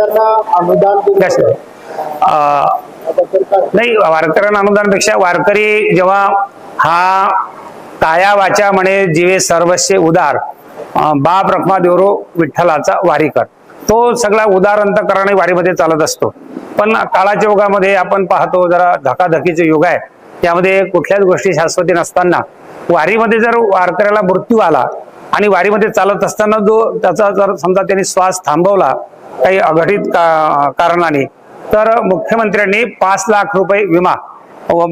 अनुदान दिलं Yes, sir. अं, त्याबद्दल काय नाही वारकऱ्यांना अनुदानपेक्षा वारकरी जेव्हा हा काया वाचा म्हणे जीवे सर्वस्व उदार बाप रखमा देवरो विठ्ठलाचा वारीकर. तो सगळा उदार अंतकरणे वारीमध्ये चालत असतो. पण काळाच्या युगामध्ये आपण पाहतो जरा धकाधकीचे युग आहे. त्यामध्ये कुठल्याच गोष्टी शाश्वती नसताना वारीमध्ये जर वारकऱ्याला मृत्यू आला आणि वारीमध्ये चालत असताना जो त्याचा जर समजा त्यांनी श्वास थांबवला काही अघटित का- कारणाने. तर मुख्यमंत्र्यांनी पाच लाख रुपये विमा व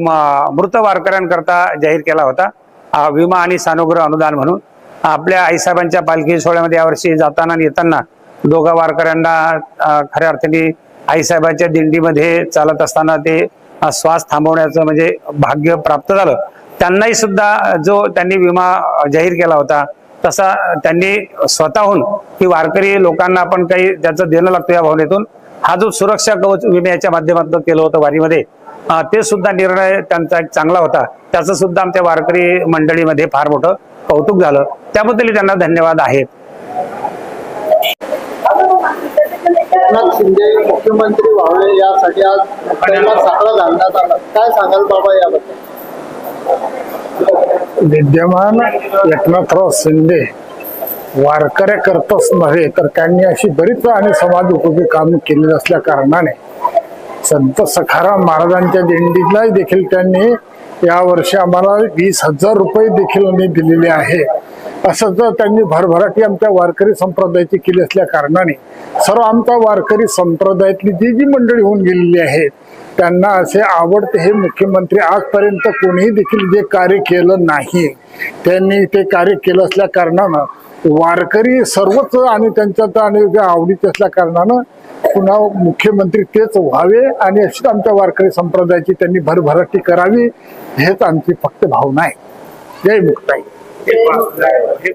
मृत वारकऱ्यांकरता जाहीर केला होता. विमा आणि सानुग्रह अनुदान म्हणून. आपल्या आईसाहेबांच्या पालखी सोहळ्यामध्ये यावर्षी जाताना आणि येताना दोघा वारकऱ्यांना खऱ्या अर्थाने आईसाहेबांच्या दिंडीमध्ये चालत असताना ते श्वास थांबवण्याचं म्हणजे भाग्य प्राप्त झालं. त्यांनाही सुद्धा जो त्यांनी विमा जाहीर केला होता तसा त्यांनी स्वतःहून की वारकरी लोकांना आपण काही त्याचं देणं लागतं या भावनेतून हा जो सुरक्षा कवच विम्याच्या माध्यमातून केलं होतं वारीमध्ये ते सुद्धा निर्णय त्यांचा एक चांगला होता. त्याचं सुद्धा आमच्या वारकरी मंडळीमध्ये फार मोठं कौतुक झालं. त्याबद्दल त्यांना धन्यवाद आहेत एकनाथ शिंदे मुख्यमंत्री व्हावे यासाठी आज काय सांगाल बाबा याबद्दल? विद्यमान एकनाथराव शिंदे वारकऱ्याकरताच नव्हे तर त्यांनी अशी बरीच आणि समाज उपयोगी कामं केलेली असल्या कारणाने संत सखाराम महाराजांच्या दिंडीला देखील त्यांनी यावर्षी आम्हाला वीस हजार रुपये देखील आम्ही दिलेले आहे. असं जर त्यांनी भरभराटी आमच्या वारकरी संप्रदायाची केली असल्या कारणाने सर्व आमच्या वारकरी संप्रदायातली जी जी मंडळी होऊन गेलेली आहेत त्यांना असे आवडते हे मुख्यमंत्री आजपर्यंत कोणीही देखील जे कार्य केलं नाही. त्यांनी ते कार्य केलं असल्या कारणानं वारकरी सर्वच आणि त्यांच्यात आणि आवडीत आवडीचे असल्या कारणानं पुन्हा मुख्यमंत्री तेच व्हावे आणि अशीच आमच्या वारकरी संप्रदायाची त्यांनी भरभराटी करावी हेच आमची फक्त भावना आहे. जय मुक्ताई.